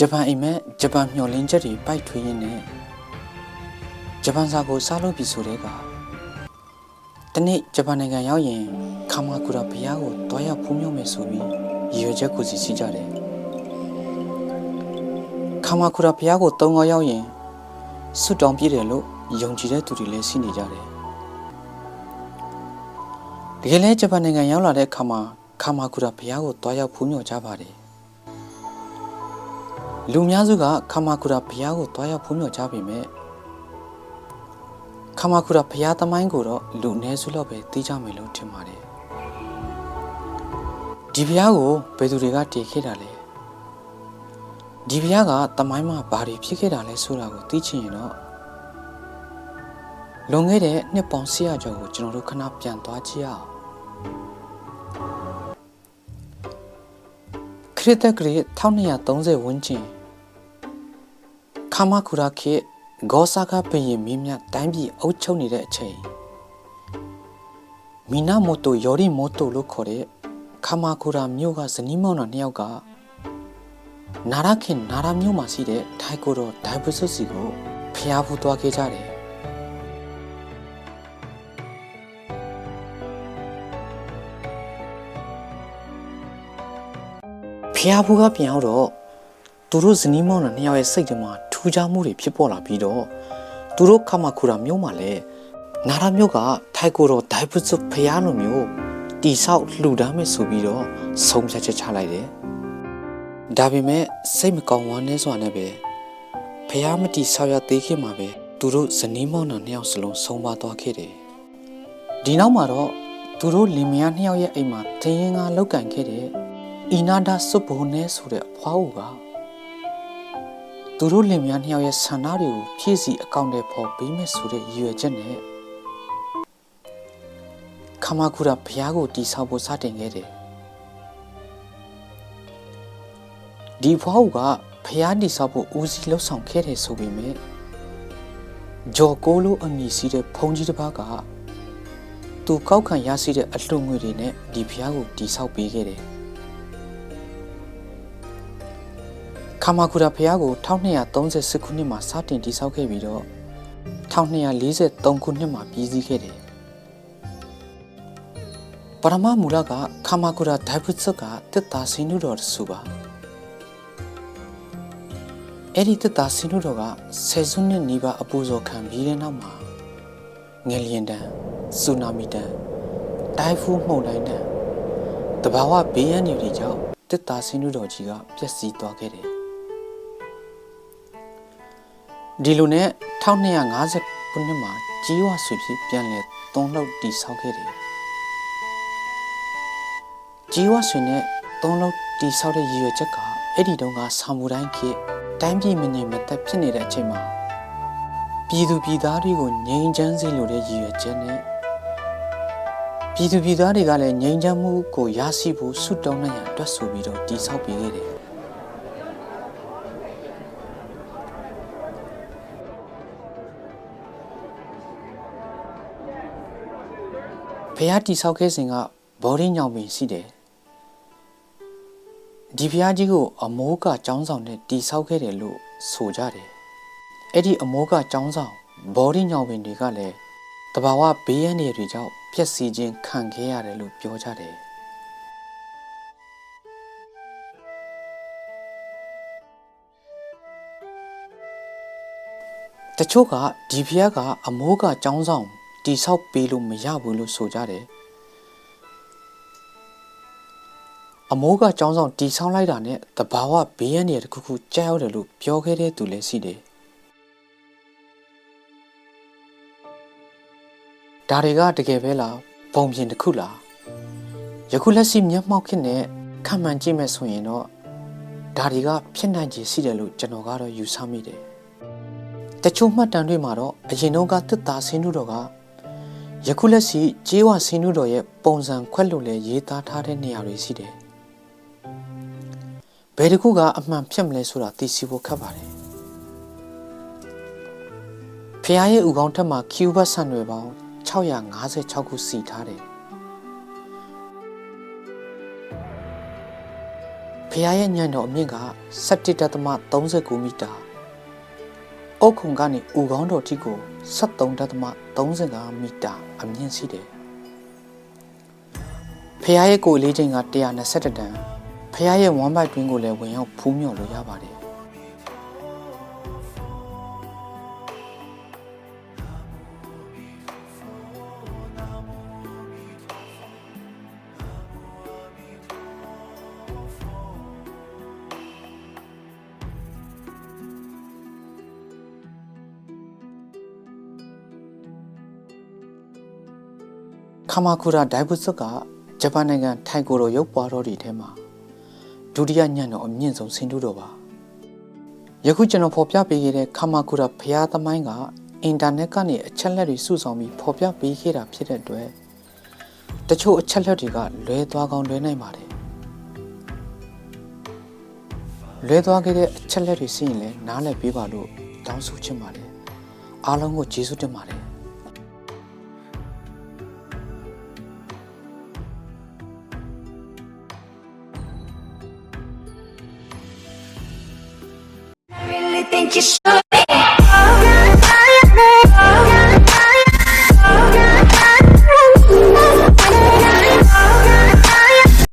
ဂျပန်အိမ်မက်ဂျပန်မျှော်လင့်ချက်တွေပိုက်ထွေးရင်းနဲ့ဂျပန်စာကိုစားလို့ပြီဆိုတဲ့ကတနေ့ဂျပန်နိုင်ငံရောက်ရင်ခါမာကူရာဘုရားကိုတွားရောက်ဖူးမြောက်မယ်ဆိုပြီးရည်ရွယ်ချက်ကိုစီစီကြတယ်ခါမာကူရာဘုရားကိုတုံးခေါ်ရောက်ရင်ဆွတ်တောင်းပြည့်တယ်လို့ယုံကြည်တဲ့သူတွေလည်းရှိနေကြတယ်တကယ်လဲဂျပန်နိုင်ငံရောက်လာတဲ့အခါမှာခါမာကူရာဘုရားကိုတွားရောက်ဖူးမြောက်ကြပါတယ် လူများစုကခမာကူရာဘုရားကိုတွားရောက်ဖူးမြော်ကြပေမဲ့ခမာကူရာဘုရားသမိုင်းကိုတော့လူအနည်းစုလောက်ပဲသိကြမယ်လို့ထင်ပါတယ်ဒီဘုရားကိုဘယ်သူတွေကတည်ခဲ့တာလဲဒီဘုရားကသမိုင်းမှာဘာတွေဖြစ်ခဲ့တာလဲဆိုတာကိုသိချင်ရင်တော့လွန်ခဲ့တဲ့နှစ်ပေါင်း100ကျော်ကိုကျွန်တော်တို့ခဏပြန်သွားကြည့်ရအောင်ခရစ်တက်ကရီ1230ဝန်းကျင် ခမခူရာခေဂောဆာကပင်ရင်မင်းမြတ်တိုင်းပြည်အုပ်ချုပ်နေတဲ့အချိန်မီနာမိုတိုယော်ရီမိုတိုလို့ခေါ်တဲ့ခမခူရာမြို့ကဇနီးမောင်နှံနှစ်ယောက်ကနာရခင်နာရမြို့မှာရှိတဲ့ထိုင်ကိုတော်ဒိုင်ပစွစီကိုဖျားဖူးသွားခဲ့ကြတယ်ဖျားဖူးကပြန်အောင်တော့သူတို့ဇနီးမောင်နှံနှစ်ယောက်ရဲ့စိတ်ထဲမှာ ထူးခြားမှုတွေဖြစ်ပေါ်လာပြီးတော့သူတို့ခမခူရာမျိုးမှာလည်းနာရမျိုးကထိုက်ကိုတော့ဒိုင်ပုစုဖျားလိုမျိုးတီဆောက်လှူဒန်းမယ်ဆိုပြီးတော့ဆုံးဖြတ်ချက်ချလိုက်တယ်။ဒါပေမဲ့စိတ်မကောင်းဝမ်းနည်းစွာနဲ့ပဲဖျားမတီဆောက်ရသေးခင်မှာပဲသူတို့ဇနီးမောင်နှံနှစ်ယောက်စလုံးဆုံးပါသွားခဲ့တယ်။ဒီနောက်မှာတော့သူတို့လင်မယားနှစ်ယောက်ရဲ့အိမ်မှာသင်ရင်ကလောက်ကန်ခဲ့တဲ့အီနာဒါစွပ်ဘုံနဲ့ဆိုတဲ့အဖွားဦးက သူတို့လင်မယားနှစ်ယောက်ရဲ့ဆန္ဒတွေကိုဖြည့်ဆည်းအကောင့်တွေပေါ်ပေးမယ်ဆိုတဲ့ရည်ရွယ်ချက်နဲ့ခမာကူရာဘုရားကိုတီဆောက်ဖို့စတင်ခဲ့တယ်ဒီဖွားကဘုရားတီဆောက်ဖို့ဦးစီးလှုပ်ဆောင်ခဲ့တယ်ဆိုပေမဲ့ဂျော်ကိုလိုအမည်စီးတဲ့ဘုံကြီးတစ်ပါးကသူကောက်ခံရရှိတဲ့အလှငွေတွေနဲ့ဒီဘုရားကိုတီဆောက်ပေးခဲ့တယ် မာကူရာဘုရားကို1238ခုနှစ်မှာစတင်တည်ဆောက်ခဲ့ပြီးတော့1243ခုနှစ်မှာပြီးစီးခဲ့တယ်။ပရမမူလကခမာကူရာဒိုင်ပုစကတက်တာစင်းနုတော်ဆိုပါ။အဲ့ဒီတက်တာစင်းနုတော်ကဆယ်စုနှစ်နီးပါးအပူဇော်ခံပြီးတဲ့နောက်မှာငလျင်တန်းဆူနာမီတန်းတိုင်ဖူးမှုန်တိုင်းတန်းတဘာဝဘေးရန်တွေကြောင့်တက်တာစင်းနုတော်ကြီးကပျက်စီးသွားခဲ့တယ်။ ဒီလိုနဲ့1250ခုနှစ်မှာကြီးဝါဆွေဖြစ်ပြန်လဲသုံးလောက်တီဆောက်ခဲ့တယ်ကြီးဝါဆွေနဲ့သုံးလောက်တီဆောက်တဲ့ရည်ရွယ်ချက်ကအဲ့ဒီတုန်းကဆာမူတိုင်းခေတ်တိုင်းပြည်မငြိမ်မသက်ဖြစ်နေတဲ့အချိန်မှာပြည်သူပြည်သားတွေကိုငြိမ်းချမ်းစေလိုတဲ့ရည်ရွယ်ချက်နဲ့ပြည်သူပြည်သားတွေကလည်းငြိမ်းချမ်းမှုကိုရရှိဖို့ဆုတောင်းနိုင်ရန်အတွက်ဆိုပြီးတော့တီဆောက်ပေးခဲ့တယ် ဖះတိဆောက်ခဲ့စဉ်ကဘော်ရင်းညောင်ပင်ရှိတယ်ဒီဖះကြီးကိုအမိုးကចောင်းဆောင်နဲ့တိဆောက်ခဲ့တယ်လို့ဆိုကြတယ်အဲ့ဒီအမိုးကចောင်းဆောင်ဘော်ရင်းညောင်ပင်တွေကလည်းတဘာဝဘေးရန်တွေကြောင့်ပျက်စီးခြင်းခံခဲ့ရတယ်လို့ပြောကြတယ်တချို့ကဒီဖះကအမိုးကចောင်းဆောင် တိဆောက်ပေးလို့မရဘူးလို့ဆိုကြတယ်အမိုးကចောင်းဆောင်တီဆောင်းလိုက်တာနဲ့တဘာဝဘေးရန်တွေတခုခုကြောက်ရတယ်လို့ပြောခဲ့တဲ့သူလည်းရှိတယ်ဒါတွေကတကယ်ပဲလားပုံပြင်တစ်ခုလားယခုလက်ရှိမျက်မှောက်ခစ်နဲ့ခံမှန်ကြည့်မဲ့ဆိုရင်တော့ဒါတွေကဖြစ်နိုင်ခြေရှိတယ်လို့ကျွန်တော်ကတော့ယူဆမိတယ်တချို့မှတ်တမ်းတွေမှာတော့အရင်တုန်းကတစ်သားဆင်းတို့တော်က ယခုလက်ရှိကျေးဝဆင်းတို့တော်ရဲ့ပုံစံခွက်လို့လည်းရေးသားထားတဲ့နေရာတွေရှိတယ်ဘယ်တစ်ခုကအမှန်ဖြစ်မလဲဆိုတာသိရှိဖို့ခက်ပါတယ်ဖះရဲ့ဥကောင်းထက်မှာကျူဘတ်ဆန်တွေပေါင်း656ခုစီထားတယ်ဖဖရားရဲ့ညံတော်အမြင့်က17.39မီတာ အုတ်ခုံကနေဥကောင်းတော်ထိကို73.35မီတာအမြင့်ရှိတယ်ဖရားရဲ့ကိုယ်အလေးချိန်က121တန်ဖရားရဲ့ဝမ်းပိုက်တွင်းကိုလည်းဝင်ရောက်ဖူးမြော်လို့ရပါတယ် ခမာကူရာဒိုင်ဘူစွတ်ကဂျပန်နိုင်ငံထိုင်ကိုရိုရုပ်ပွားတော်တွေထဲမှာဒုတိယညံ့တော်အမြင့်ဆုံးဆင်းတူတော်ပါယခုကျွန်တော်ဖော်ပြပေးခဲ့တဲ့ခမာကူရာဖျားသမိုင်းကအင်တာနက်ကနေအချက်လက်တွေစုဆောင်ပြီးဖော်ပြပေးခဲ့တာဖြစ်တဲ့အတွက်တချို့အချက်လက်တွေကလွဲသွားကောင်းလွဲနိုင်ပါတယ်လွဲသွားခဲ့တဲ့အချက်လက်တွေစီးရင်လည်းနားလည်ပေးပါလို့တောင်းဆိုချင်ပါတယ်အားလုံးကိုကျေးဇူးတင်ပါတယ် think you should